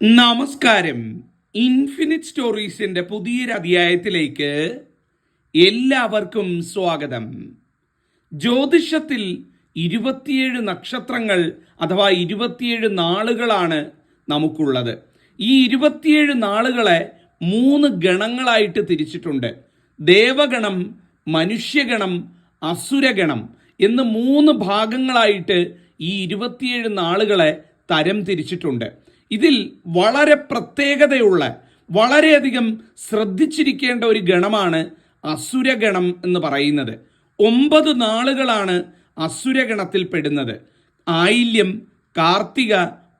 നമസ്കാരം. ഇൻഫിനിറ്റ് സ്റ്റോറീസിന്റെ പുതിയൊരു അധ്യായത്തിലേക്ക് എല്ലാവർക്കും സ്വാഗതം. ജ്യോതിഷത്തിൽ ഇരുപത്തിയേഴ് നക്ഷത്രങ്ങൾ അഥവാ ഇരുപത്തിയേഴ് നാളുകളാണ് നമുക്കുള്ളത്. ഈ ഇരുപത്തിയേഴ് നാളുകളെ മൂന്ന് ഗണങ്ങളായിട്ട് തിരിച്ചിട്ടുണ്ട്. ദേവഗണം മനുഷ്യഗണം അസുരഗണം എന്ന് മൂന്ന് ഭാഗങ്ങളായിട്ട് ഈ ഇരുപത്തിയേഴ് നാളുകളെ തരം തിരിച്ചിട്ടുണ്ട്. ഇതിൽ വളരെ പ്രത്യേകതയുള്ള വളരെയധികം ശ്രദ്ധിച്ചിരിക്കേണ്ട ഒരു ഗണമാണ് അസുരഗണം എന്ന് പറയുന്നത്. ഒമ്പത് നാളുകളാണ് അസുരഗണത്തിൽ പെടുന്നത്. ആയില്യം കാർത്തിക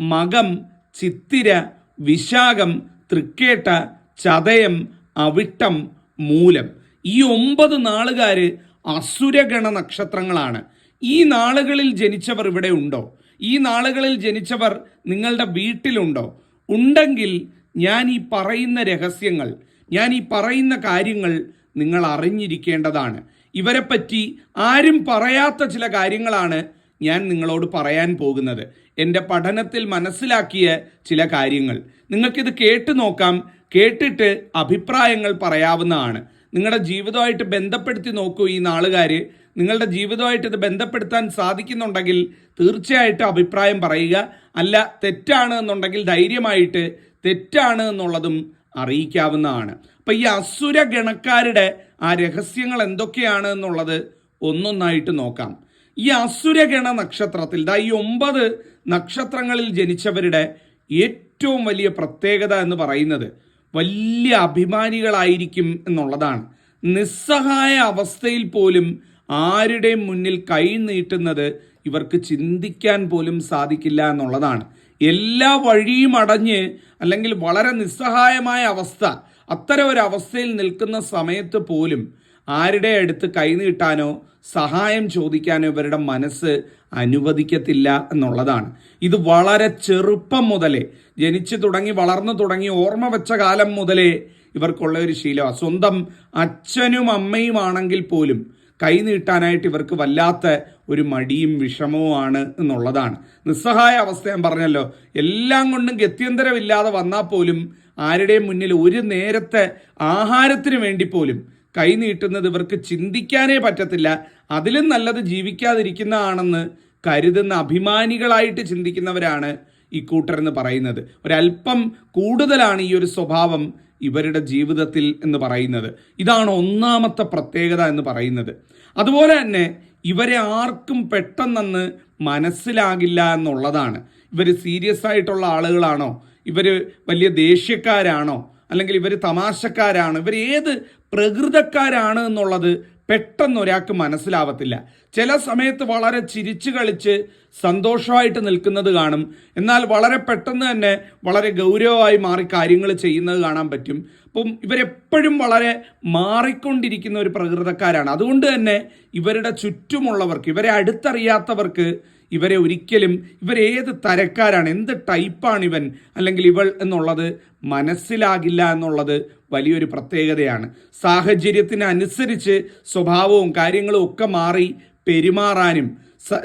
മകം ചിത്തിര വിശാഖം തൃക്കേട്ട ചതയം അവിട്ടം മൂലം. ഈ ഒമ്പത് നാളുകാർ അസുരഗണ നക്ഷത്രങ്ങളാണ്. ഈ നാളുകളിൽ ജനിച്ചവർ ഇവിടെ ഉണ്ടോ? ഈ നാളുകളിൽ ജനിച്ചവർ നിങ്ങളുടെ വീട്ടിലുണ്ടോ? ഉണ്ടെങ്കിൽ ഞാൻ ഈ പറയുന്ന രഹസ്യങ്ങൾ ഞാൻ ഈ പറയുന്ന കാര്യങ്ങൾ നിങ്ങൾ അറിഞ്ഞിരിക്കേണ്ടതാണ്. ഇവരെപ്പറ്റി ആരും പറയാത്ത ചില കാര്യങ്ങളാണ് ഞാൻ നിങ്ങളോട് പറയാൻ പോകുന്നത്. എന്റെ പഠനത്തിൽ മനസ്സിലാക്കിയ ചില കാര്യങ്ങൾ. നിങ്ങൾക്കിത് കേട്ട് നോക്കാം. കേട്ടിട്ട് അഭിപ്രായങ്ങൾ പറയാവുന്നതാണ്. നിങ്ങളുടെ ജീവിതമായിട്ട് ബന്ധപ്പെടുത്തി നോക്കൂ ഈ നാളുകാര്. നിങ്ങളുടെ ജീവിതമായിട്ട് ഇത് ബന്ധപ്പെടുത്താൻ സാധിക്കുന്നുണ്ടെങ്കിൽ തീർച്ചയായിട്ടും അഭിപ്രായം പറയുക. അല്ല തെറ്റാണ് എന്നുണ്ടെങ്കിൽ ധൈര്യമായിട്ട് തെറ്റാണ് എന്നുള്ളതും അറിയിക്കാവുന്നതാണ്. അപ്പൊ ഈ അസുര ഗണക്കാരുടെ ആ രഹസ്യങ്ങൾ എന്തൊക്കെയാണ് എന്നുള്ളത് ഒന്നൊന്നായിട്ട് നോക്കാം. ഈ അസുരഗണ നക്ഷത്രത്തിൽ ദാ ഈ ഒമ്പത് നക്ഷത്രങ്ങളിൽ ജനിച്ചവരുടെ ഏറ്റവും വലിയ പ്രത്യേകത എന്ന് പറയുന്നത് വലിയ അഭിമാനികളായിരിക്കും എന്നുള്ളതാണ്. നിസ്സഹായ അവസ്ഥയിൽ പോലും ആരുടെയും മുന്നിൽ കൈ നീട്ടുന്നത് ഇവർക്ക് ചിന്തിക്കാൻ പോലും സാധിക്കില്ല എന്നുള്ളതാണ്. എല്ലാ വഴിയും അടഞ്ഞ് അല്ലെങ്കിൽ വളരെ നിസ്സഹായമായ അവസ്ഥ അത്തരം ഒരു അവസ്ഥയിൽ നിൽക്കുന്ന സമയത്ത് പോലും ആരുടെ അടുത്ത് കൈനീട്ടാനോ സഹായം ചോദിക്കാനോ ഇവരുടെ മനസ്സ് അനുവദിക്കത്തില്ല എന്നുള്ളതാണ്. ഇത് വളരെ ചെറുപ്പം മുതലേ ജനിച്ചു തുടങ്ങി വളർന്നു തുടങ്ങി ഓർമ്മ വെച്ച കാലം മുതലേ ഇവർക്കുള്ള ഒരു ശീലമാണ്. സ്വന്തം അച്ഛനും അമ്മയുമാണെങ്കിൽ പോലും കൈ നീട്ടാനായിട്ട് ഇവർക്ക് വല്ലാത്ത ഒരു മടിയും വിഷമവും ആണ് എന്നുള്ളതാണ്. നിസ്സഹായ അവസ്ഥ ഞാൻ പറഞ്ഞല്ലോ. എല്ലാം കൊണ്ടും ഗത്യന്തരമില്ലാതെ വന്നാൽ പോലും ആരുടെയും മുന്നിൽ ഒരു നേരത്തെ ആഹാരത്തിന് വേണ്ടി പോലും കൈ നീട്ടുന്നത് ഇവർക്ക് ചിന്തിക്കാനേ പറ്റത്തില്ല. അതിലും നല്ലത് ജീവിക്കാതിരിക്കുന്നതാണെന്ന് കരുതുന്ന അഭിമാനികളായിട്ട് ചിന്തിക്കുന്നവരാണ് ഈ കൂട്ടർ എന്ന് പറയുന്നത്. ഒരല്പം കൂടുതലാണ് ഈ ഒരു സ്വഭാവം ഇവരുടെ ജീവിതത്തിൽ എന്ന് പറയുന്നത്. ഇതാണ് ഒന്നാമത്തെ പ്രത്യേകത എന്ന് പറയുന്നത്. അതുപോലെ തന്നെ ഇവരെ ആർക്കും പെട്ടെന്നെന്ന് മനസ്സിലാകില്ല എന്നുള്ളതാണ്. ഇവർ സീരിയസ് ആയിട്ടുള്ള ആളുകളാണോ? ഇവർ വലിയ ദേഷ്യക്കാരാണോ? അല്ലെങ്കിൽ ഇവർ തമാശക്കാരാണോ? ഇവർ ഏത് പ്രകൃതക്കാരാണ് എന്നുള്ളത് പെട്ടെന്ന് ഒരാൾക്ക് മനസ്സിലാവത്തില്ല. ചില സമയത്ത് വളരെ ചിരിച്ചു കളിച്ച് സന്തോഷമായിട്ട് നിൽക്കുന്നത് കാണും. എന്നാൽ വളരെ പെട്ടെന്ന് തന്നെ വളരെ ഗൗരവമായി മാറി കാര്യങ്ങൾ ചെയ്യുന്നത് കാണാൻ പറ്റും. അപ്പം ഇവരെപ്പോഴും വളരെ മാറിക്കൊണ്ടിരിക്കുന്ന ഒരു പ്രകൃതക്കാരാണ്. അതുകൊണ്ട് തന്നെ ഇവരുടെ ചുറ്റുമുള്ളവർക്ക് ഇവരെ അടുത്തറിയാത്തവർക്ക് ഇവരെ ഒരിക്കലും ഇവരേത് തരക്കാരാണ് എന്ത് ടൈപ്പാണ് ഇവൻ അല്ലെങ്കിൽ ഇവൾ എന്നുള്ളത് മനസ്സിലാകില്ല എന്നുള്ളത് വലിയൊരു പ്രത്യേകതയാണ്. സാഹചര്യത്തിനനുസരിച്ച് സ്വഭാവവും കാര്യങ്ങളും ഒക്കെ മാറി പെരുമാറാനും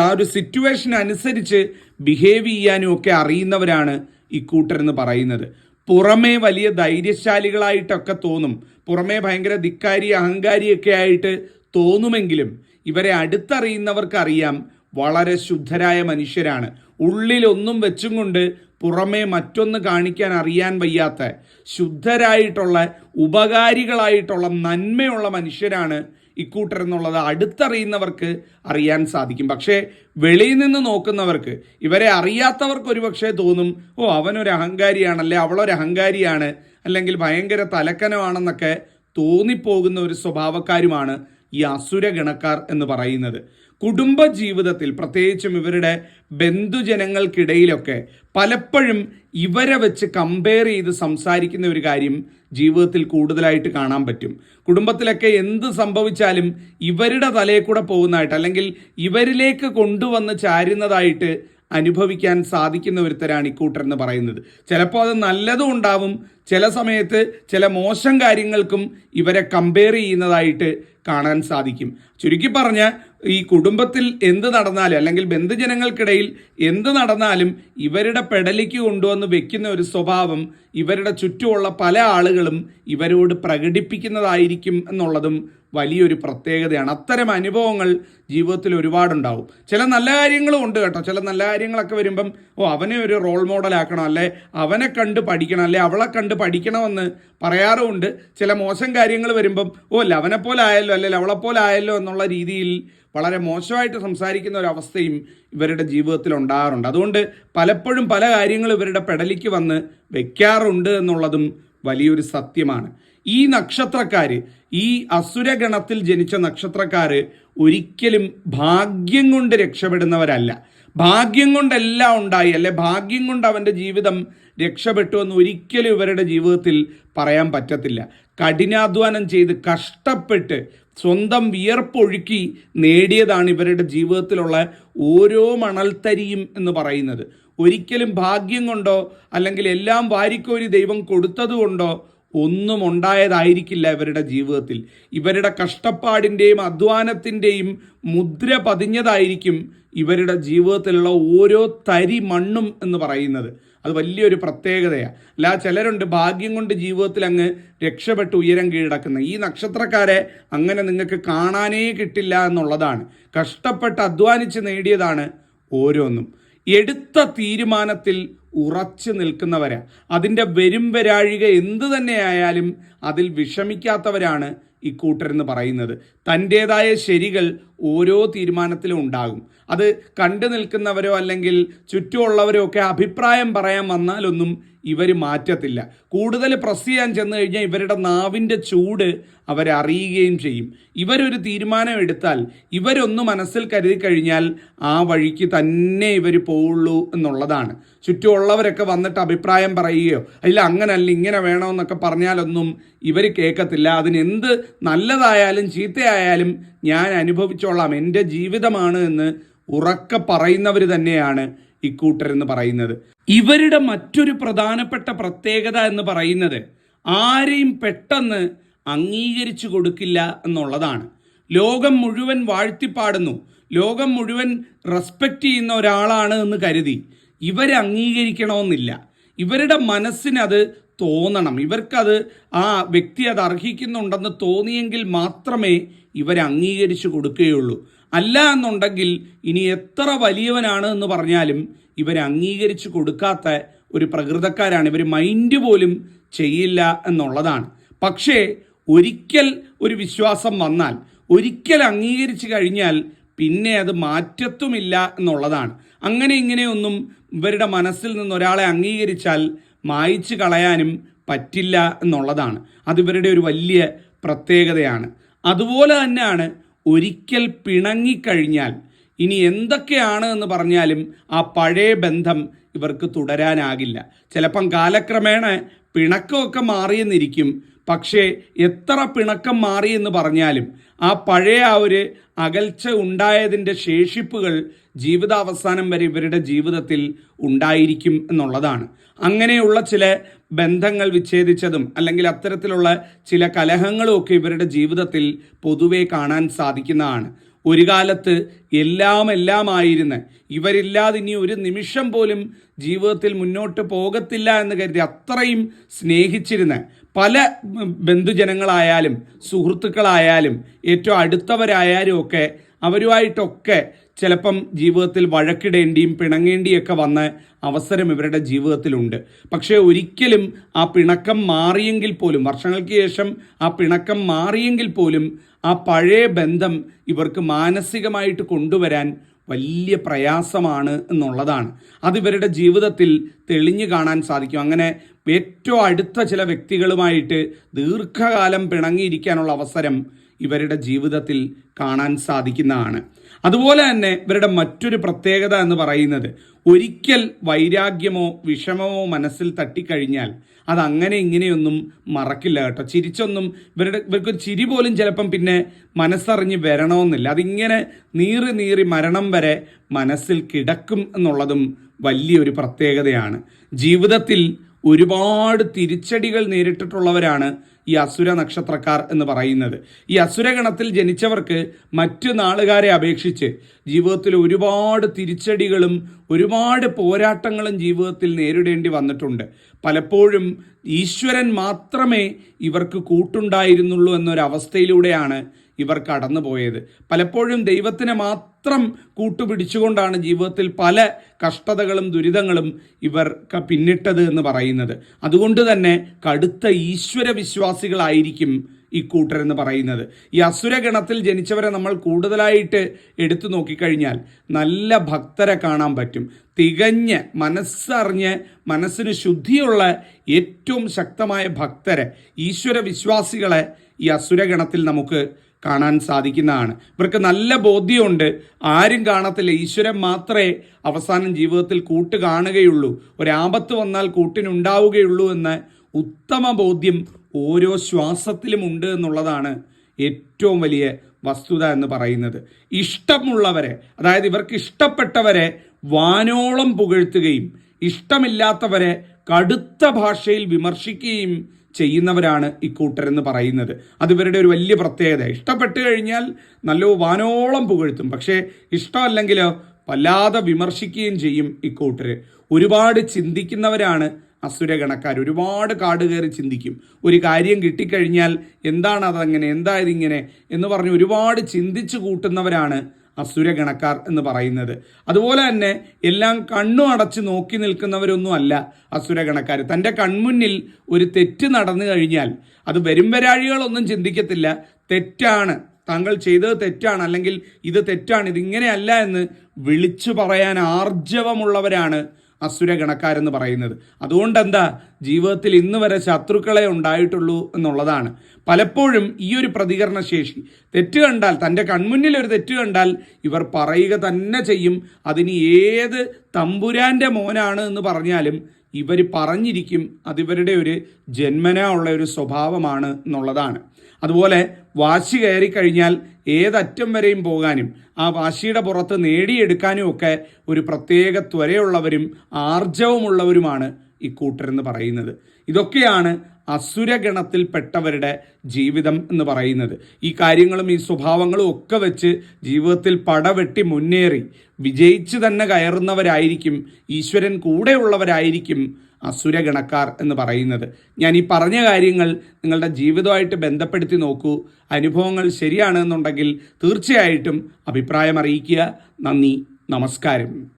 ആ ഒരു സിറ്റുവേഷൻ അനുസരിച്ച് ബിഹേവ് ചെയ്യാനും ഒക്കെ അറിയുന്നവരാണ് ഇക്കൂട്ടരെന്ന് പറയുന്നത്. പുറമേ വലിയ ധൈര്യശാലികളായിട്ടൊക്കെ തോന്നും. പുറമേ ഭയങ്കര ധിക്കാരി അഹങ്കാരിയൊക്കെ ആയിട്ട് തോന്നുമെങ്കിലും ഇവരെ അടുത്തറിയുന്നവർക്കറിയാം വളരെ ശുദ്ധരായ മനുഷ്യരാണ്. ഉള്ളിലൊന്നും വെച്ചും കൊണ്ട് പുറമേ മറ്റൊന്ന് കാണിക്കാൻ അറിയാൻ വയ്യാത്ത ശുദ്ധരായിട്ടുള്ള ഉപകാരികളായിട്ടുള്ള നന്മയുള്ള മനുഷ്യരാണ് ഇക്കൂട്ടർ എന്നുള്ളത് അടുത്തറിയുന്നവർക്ക് അറിയാൻ സാധിക്കും. പക്ഷേ വെളിയിൽ നിന്ന് നോക്കുന്നവർക്ക് ഇവരെ അറിയാത്തവർക്ക് ഒരുപക്ഷെ തോന്നും ഓ അവനൊരു അഹങ്കാരിയാണല്ലേ അവളൊരു അഹങ്കാരിയാണ് അല്ലെങ്കിൽ ഭയങ്കര തലക്കനമാണെന്നൊക്കെ തോന്നിപ്പോകുന്ന ഒരു സ്വഭാവക്കാരുമാണ് ഈ അസുര ഗണക്കാർ എന്ന് പറയുന്നത്. കുടുംബ ജീവിതത്തിൽ പ്രത്യേകിച്ചും ഇവരുടെ ബന്ധുജനങ്ങൾക്കിടയിലൊക്കെ പലപ്പോഴും ഇവരെ വെച്ച് കമ്പയർ ചെയ്ത് സംസാരിക്കുന്ന ഒരു കാര്യം ജീവിതത്തിൽ കൂടുതലായിട്ട് കാണാൻ പറ്റും. കുടുംബത്തിലൊക്കെ എന്ത് സംഭവിച്ചാലും ഇവരുടെ തലയിൽ കൂടെ പോകുന്നതായിട്ട് അല്ലെങ്കിൽ ഇവരിലേക്ക് കൊണ്ടുവന്ന് ചാരുന്നതായിട്ട് അനുഭവിക്കാൻ സാധിക്കുന്ന ഒരുത്തരാണ് ഇക്കൂട്ടർ എന്ന് പറയുന്നത്. ചിലപ്പോൾ അത് നല്ലതും ഉണ്ടാവും. ചില സമയത്ത് ചില മോശം കാര്യങ്ങൾക്കും ഇവരെ കമ്പയർ ചെയ്യുന്നതായിട്ട് കാണാൻ സാധിക്കും. ചുരുക്കി പറഞ്ഞ ഈ കുടുംബത്തിൽ എന്ത് നടന്നാലും അല്ലെങ്കിൽ ബന്ധുജനങ്ങൾക്കിടയിൽ എന്ത് നടന്നാലും ഇവരുടെ പെടലിക്ക് കൊണ്ടുവന്ന് വെക്കുന്ന ഒരു സ്വഭാവം ഇവരുടെ ചുറ്റുമുള്ള പല ആളുകളും ഇവരോട് പ്രകടിപ്പിക്കുന്നതായിരിക്കും എന്നുള്ളതും വലിയൊരു പ്രത്യേകതയാണ്. അത്തരം അനുഭവങ്ങൾ ജീവിതത്തിൽ ഒരുപാടുണ്ടാവും. ചില നല്ല കാര്യങ്ങളും ഉണ്ട് കേട്ടോ. ചില നല്ല കാര്യങ്ങളൊക്കെ വരുമ്പം ഓ അവനെ ഒരു റോൾ മോഡലാക്കണം അല്ലെ? അവനെ കണ്ട് പഠിക്കണം അല്ലെ? അവളെ കണ്ട് പഠിക്കണമെന്ന് പറയാറുമുണ്ട്. ചില മോശം കാര്യങ്ങൾ വരുമ്പം ഓ അല്ല അവനെ പോലെ ആയല്ലോ അല്ലെങ്കിൽ അവളെ പോലെ ആയല്ലോ എന്നുള്ള രീതിയിൽ വളരെ മോശമായിട്ട് സംസാരിക്കുന്ന ഒരു അവസ്ഥയും ഇവരുടെ ജീവിതത്തിൽ ഉണ്ടാകാറുണ്ട്. അതുകൊണ്ട് പലപ്പോഴും പല കാര്യങ്ങളും ഇവരുടെ പെടലിക്ക് വന്ന് വെക്കാറുണ്ട് എന്നുള്ളതും വലിയൊരു സത്യമാണ്. ഈ നക്ഷത്രക്കാര് ഈ അസുരഗണത്തിൽ ജനിച്ച നക്ഷത്രക്കാര് ഒരിക്കലും ഭാഗ്യം കൊണ്ട് രക്ഷപ്പെടുന്നവരല്ല. ഭാഗ്യം കൊണ്ടെല്ലാം ഉണ്ടായി അല്ലെ ഭാഗ്യം കൊണ്ട് അവന്റെ ജീവിതം രക്ഷപ്പെട്ടു എന്ന് ഒരിക്കലും ഇവരുടെ ജീവിതത്തിൽ പറയാൻ പറ്റത്തില്ല. കഠിനാധ്വാനം ചെയ്ത് കഷ്ടപ്പെട്ട് സ്വന്തം വിയർപ്പൊഴുക്കി നേടിയതാണ് ഇവരുടെ ജീവിതത്തിലുള്ള ഓരോ മണൽത്തരിയും എന്ന് പറയുന്നത്. ഒരിക്കലും ഭാഗ്യം കൊണ്ടോ അല്ലെങ്കിൽ എല്ലാം വാരിക്കോരി ദൈവം കൊടുത്തതുകൊണ്ടോ ഒന്നും ഉണ്ടായതായിരിക്കില്ല ഇവരുടെ ജീവിതത്തിൽ. ഇവരുടെ കഷ്ടപ്പാടിന്റെയും അധ്വാനത്തിന്റെയും മുദ്ര പതിഞ്ഞതായിരിക്കും ഇവരുടെ ജീവിതത്തിലുള്ള ഓരോ തരി മണ്ണും എന്ന് പറയുന്നത്. അത് വലിയൊരു പ്രത്യേകതയാണ് അല്ല ചിലരുണ്ട് ഭാഗ്യം കൊണ്ട് ജീവിതത്തിൽ അങ്ങ് രക്ഷപ്പെട്ട് ഉയരം കീഴടക്കുന്ന. ഈ നക്ഷത്രക്കാരെ അങ്ങനെ നിങ്ങൾക്ക് കാണാനേ കിട്ടില്ല എന്നുള്ളതാണ്. കഷ്ടപ്പെട്ട് അധ്വാനിച്ച് നേടിയതാണ് ഓരോന്നും. എടുത്ത തീരുമാനത്തിൽ ഉറച്ചു നിൽക്കുന്നവരാ. അതിന്റെ വരും വരാഴിക എന്തു തന്നെയായാലും അതിൽ വിഷമിക്കാത്തവരാണ് ഇക്കൂട്ടരെന്ന് പറയുന്നത്. തന്റേതായ ശരികൾ ഓരോ തീരുമാനത്തിലും ഉണ്ടാകും. അത് കണ്ടു നിൽക്കുന്നവരോ അല്ലെങ്കിൽ ചുറ്റുമുള്ളവരോ ഒക്കെ അഭിപ്രായം പറയാൻ വന്നാലൊന്നും ഇവർ മാറ്റത്തില്ല. കൂടുതൽ പ്രസ് ചെയ്യാൻ ചെന്ന് കഴിഞ്ഞാൽ ഇവരുടെ നാവിന്റെ ചൂട് അവരറിയുകയും ചെയ്യും. ഇവരൊരു തീരുമാനം എടുത്താൽ ഇവരൊന്ന് മനസ്സിൽ കരുതി കഴിഞ്ഞാൽ ആ വഴിക്ക് തന്നെ ഇവർ പോവുള്ളൂ എന്നുള്ളതാണ്. ചുറ്റുമുള്ളവരൊക്കെ വന്നിട്ട് അഭിപ്രായം പറയുകയോ അല്ല അങ്ങനല്ല ഇങ്ങനെ വേണമെന്നൊക്കെ പറഞ്ഞാലൊന്നും ഇവർ കേൾക്കത്തില്ല. അതിനെന്ത് നല്ലതായാലും ചീത്തയായാലും ഞാൻ അനുഭവിച്ചോളാം എന്റെ ജീവിതമാണ് എന്ന് ഉറക്കെ പറയുന്നവർ തന്നെയാണ് ഇക്കൂട്ടരെന്ന് പറയുന്നത്. ഇവരുടെ മറ്റൊരു പ്രധാനപ്പെട്ട പ്രത്യേകത എന്ന് പറയുന്നത് ആരെയും പെട്ടെന്ന് അംഗീകരിച്ചു കൊടുക്കില്ല എന്നുള്ളതാണ്. ലോകം മുഴുവൻ വാഴ്ത്തിപ്പാടുന്നു. ലോകം മുഴുവൻ റെസ്പെക്റ്റ് ചെയ്യുന്ന ഒരാളാണ് എന്ന് കരുതി ഇവരെ അംഗീകരിക്കണമെന്നില്ല. ഇവരുടെ മനസ്സിനത് തോന്നണം. ഇവർക്കത് ആ വ്യക്തി അത് അർഹിക്കുന്നുണ്ടെന്ന് തോന്നിയെങ്കിൽ മാത്രമേ ഇവർ അംഗീകരിച്ചു കൊടുക്കുകയുള്ളൂ. അല്ല എന്നുണ്ടെങ്കിൽ ഇനി എത്ര വലിയവനാണ് എന്ന് പറഞ്ഞാലും ഇവർ അംഗീകരിച്ചു കൊടുക്കാത്ത ഒരു പ്രകൃതക്കാരാണ്. ഇവർ മൈൻഡ് പോലും ചെയ്യില്ല എന്നുള്ളതാണ്. പക്ഷേ ഒരിക്കൽ ഒരു വിശ്വാസം വന്നാൽ ഒരിക്കൽ അംഗീകരിച്ചു കഴിഞ്ഞാൽ പിന്നെ അത് മാറ്റത്തുമില്ല എന്നുള്ളതാണ്. അങ്ങനെ ഇങ്ങനെയൊന്നും ഇവരുടെ മനസ്സിൽ നിന്ന് ഒരാളെ അംഗീകരിച്ചാൽ മായിച്ചു കളയാനും പറ്റില്ല എന്നുള്ളതാണ്. അതിവരുടെ ഒരു വലിയ പ്രത്യേകതയാണ്. അതുപോലെ തന്നെയാണ് ഒരിക്കൽ പിണങ്ങിക്കഴിഞ്ഞാൽ ഇനി എന്തൊക്കെയാണ് എന്ന് പറഞ്ഞാലും ആ പഴയ ബന്ധം ഇവർക്ക് തുടരാനാകില്ല. ചിലപ്പം കാലക്രമേണ പിണക്കമൊക്കെ മാറിയെന്നിരിക്കും. പക്ഷേ എത്ര പിണക്കം മാറിയെന്ന് പറഞ്ഞാലും ആ പഴയ ആ ഒരു അകൽച്ച ഉണ്ടായതിന്റെ ശേഷിപ്പുകൾ ജീവിതാവസാനം വരെ ഇവരുടെ ജീവിതത്തിൽ ഉണ്ടായിരിക്കും എന്നുള്ളതാണ്. അങ്ങനെയുള്ള ചില ബന്ധങ്ങൾ വിച്ഛേദിച്ചതും അല്ലെങ്കിൽ അത്തരത്തിലുള്ള ചില കലഹങ്ങളും ഒക്കെ ഇവരുടെ ജീവിതത്തിൽ പൊതുവെ കാണാൻ സാധിക്കുന്നതാണ്. ഒരു കാലത്ത് എല്ലാം എല്ലാമായിരുന്ന് ഇവരില്ലാതെ ഇനി ഒരു നിമിഷം പോലും ജീവിതത്തിൽ മുന്നോട്ട് പോകത്തില്ല എന്ന് കരുതി അത്രയും സ്നേഹിച്ചിരുന്ന. പല ബന്ധുജനങ്ങളായാലും സുഹൃത്തുക്കളായാലും ഏറ്റവും അടുത്തവരായാലും ഒക്കെ അവരുമായിട്ടൊക്കെ ചിലപ്പം ജീവിതത്തിൽ വഴക്കിടേണ്ടിയും പിണങ്ങേണ്ടിയൊക്കെ വന്ന അവസരം ഇവരുടെ ജീവിതത്തിലുണ്ട്. പക്ഷേ ഒരിക്കലും ആ പിണക്കം മാറിയെങ്കിൽ പോലും വർഷങ്ങൾക്ക് ശേഷം ആ പിണക്കം മാറിയെങ്കിൽ പോലും ആ പഴയ ബന്ധം ഇവർക്ക് മാനസികമായിട്ട് കൊണ്ടുവരാൻ വലിയ പ്രയാസമാണ് എന്നുള്ളതാണ്. അത് ഇവരുടെ ജീവിതത്തിൽ തെളിഞ്ഞു കാണാൻ സാധിക്കും. അങ്ങനെ ഏറ്റവും അടുത്ത ചില വ്യക്തികളുമായിട്ട് ദീർഘകാലം പിണങ്ങിയിരിക്കാനുള്ള അവസരം ഇവരുടെ ജീവിതത്തിൽ കാണാൻ സാധിക്കുന്നതാണ്. അതുപോലെ തന്നെ ഇവരുടെ മറ്റൊരു പ്രത്യേകത എന്ന് പറയുന്നത് ഒരിക്കൽ വൈരാഗ്യമോ വിഷമമോ മനസ്സിൽ തട്ടിക്കഴിഞ്ഞാൽ അത് അങ്ങനെ ഇങ്ങനെയൊന്നും മറക്കില്ല കേട്ടോ. ചിരിച്ചൊന്നും ഇവരുടെ ഇവർക്ക് ചിരി പോലും ചിലപ്പം പിന്നെ മനസ്സറിഞ്ഞ് വരണമെന്നില്ല. അതിങ്ങനെ നീറി നീറി മരണം വരെ മനസ്സിൽ കിടക്കും എന്നുള്ളതും വലിയൊരു പ്രത്യേകതയാണ്. ജീവിതത്തിൽ ഒരുപാട് തിരിച്ചടികൾ നേരിട്ടിട്ടുള്ളവരാണ് ഈ അസുര നക്ഷത്രക്കാർ എന്ന് പറയുന്നത്. ഈ അസുരഗണത്തിൽ ജനിച്ചവർക്ക് മറ്റു നാളുകാരെ അപേക്ഷിച്ച് ജീവിതത്തിൽ ഒരുപാട് തിരിച്ചടികളും ഒരുപാട് പോരാട്ടങ്ങളും ജീവിതത്തിൽ നേരിടേണ്ടി വന്നിട്ടുണ്ട്. പലപ്പോഴും ഈശ്വരൻ മാത്രമേ ഇവർക്ക് കൂട്ടുണ്ടായിരുന്നുള്ളൂ എന്നൊരവസ്ഥയിലൂടെയാണ് ഇവർ കടന്നുപോയത്. പലപ്പോഴും ദൈവത്തിനെ മാത്രം കൂട്ടുപിടിച്ചുകൊണ്ടാണ് ജീവിതത്തിൽ പല കഷ്ടതകളും ദുരിതങ്ങളും ഇവർക്ക് പിന്നിട്ടത് എന്ന് പറയുന്നത്. അതുകൊണ്ട് തന്നെ കടുത്ത ഈശ്വര വിശ്വാസികളായിരിക്കും ഈ കൂട്ടരെന്ന് പറയുന്നത്. ഈ അസുരഗണത്തിൽ ജനിച്ചവരെ നമ്മൾ കൂടുതലായിട്ട് എടുത്തു നോക്കിക്കഴിഞ്ഞാൽ നല്ല ഭക്തരെ കാണാൻ പറ്റും. തികഞ്ഞ് മനസ്സറിഞ്ഞ് മനസ്സിന് ശുദ്ധിയുള്ള ഏറ്റവും ശക്തമായ ഭക്തരെ ഈശ്വര വിശ്വാസികളെ ഈ അസുരഗണത്തിൽ നമുക്ക് കാണാൻ സാധിക്കുന്നതാണ്. ഇവർക്ക് നല്ല ബോധ്യമുണ്ട്. ആരും കാണത്തില്ല. ഈശ്വരൻ മാത്രമേ അവസാനം ജീവിതത്തിൽ കൂട്ട് കാണുകയുള്ളൂ ഒരാപത്ത് വന്നാൽ കൂട്ടിനുണ്ടാവുകയുള്ളൂ എന്ന് ഉത്തമ ബോധ്യം ഓരോ ശ്വാസത്തിലും ഉണ്ട് എന്നുള്ളതാണ് ഏറ്റവും വലിയ വസ്തുത എന്ന് പറയുന്നത്. ഇഷ്ടമുള്ളവരെ അതായത് ഇവർക്ക് ഇഷ്ടപ്പെട്ടവരെ വാനോളം പുകഴ്ത്തുകയും ഇഷ്ടമില്ലാത്തവരെ കടുത്ത ഭാഷയിൽ വിമർശിക്കുകയും ചെയ്യുന്നവരാണ് ഇക്കൂട്ടരെന്ന് പറയുന്നത്. അത് ഇവരുടെ ഒരു വലിയ പ്രത്യേകത. ഇഷ്ടപ്പെട്ട് കഴിഞ്ഞാൽ നല്ല വാനോളം പുകഴ്ത്തും. പക്ഷേ ഇഷ്ടമല്ലെങ്കിലോ വല്ലാതെ വിമർശിക്കുകയും ചെയ്യും ഇക്കൂട്ടർ ഒരുപാട് ചിന്തിക്കുന്നവരാണ് അസുരഗണക്കാർ. ഒരുപാട് കാട് കയറി ചിന്തിക്കും. ഒരു കാര്യം കിട്ടിക്കഴിഞ്ഞാൽ എന്താണ് അതങ്ങനെ എന്താ ഇതിങ്ങനെ എന്ന് പറഞ്ഞ് ഒരുപാട് ചിന്തിച്ചു കൂട്ടുന്നവരാണ് അസുരഗണക്കാർ എന്ന് പറയുന്നത്. അതുപോലെ തന്നെ എല്ലാം കണ്ണു അടച്ച് നോക്കി നിൽക്കുന്നവരൊന്നും അല്ല അസുരഗണക്കാർ തന്റെ കൺമുന്നിൽ ഒരു തെറ്റ് നടന്നു കഴിഞ്ഞാൽ അത് വരും വരാഴികളൊന്നും ചിന്തിക്കത്തില്ല. തെറ്റാണ്. താങ്കൾ ചെയ്തത് തെറ്റാണ്. അല്ലെങ്കിൽ ഇത് തെറ്റാണ്. ഇതിങ്ങനെയല്ല എന്ന് വിളിച്ചു പറയാൻ ആർജവമുള്ളവരാണ് അസുരഗണക്കാരെന്ന് പറയുന്നത്. അതുകൊണ്ട് എന്താ ജീവിതത്തിൽ ഇന്ന് വരെ ശത്രുക്കളെ ഉണ്ടായിട്ടുള്ളൂ എന്നുള്ളതാണ്. പലപ്പോഴും ഈ ഒരു പ്രതികരണ ശേഷി തെറ്റ് കണ്ടാൽ തന്റെ കൺമുന്നിൽ ഒരു തെറ്റ് കണ്ടാൽ ഇവർ പറയുക തന്നെ ചെയ്യും. അതിന് ഏത് തമ്പുരാന്റെ മോനാണ് എന്ന് പറഞ്ഞാലും ഇവർ പറഞ്ഞിരിക്കും അതിവരുടെ ഒരു ജന്മനാ ഉള്ള ഒരു സ്വഭാവമാണ് എന്നുള്ളതാണ്. അതുപോലെ വാശി കയറി കഴിഞ്ഞാൽ ഏതറ്റം വരെയും പോകാനും ആ വാശിയുടെ പുറത്ത് നേടിയെടുക്കാനും ഒക്കെ ഒരു പ്രത്യേക ത്വരയുള്ളവരും ആർജവമുള്ളവരുമാണ് ഈ കൂട്ടരെന്ന് പറയുന്നത്. ഇതൊക്കെയാണ് അസുരഗണത്തിൽപ്പെട്ടവരുടെ ജീവിതം എന്ന് പറയുന്നത്. ഈ കാര്യങ്ങളും ഈ സ്വഭാവങ്ങളും ഒക്കെ വെച്ച് ജീവിതത്തിൽ പടവെട്ടി മുന്നേറി വിജയിച്ച് തന്നെ കയറുന്നവരായിരിക്കും ഈശ്വരൻ കൂടെയുള്ളവരായിരിക്കും അസുരഗണക്കാർ എന്ന് പറയുന്നത്. ഞാൻ ഈ പറഞ്ഞ കാര്യങ്ങൾ നിങ്ങളുടെ ജീവിതമായിട്ട് ബന്ധപ്പെടുത്തി നോക്കൂ. അനുഭവങ്ങൾ ശരിയാണെന്നുണ്ടെങ്കിൽ തീർച്ചയായിട്ടും അഭിപ്രായം അറിയിക്കുക. നന്ദി. നമസ്കാരം.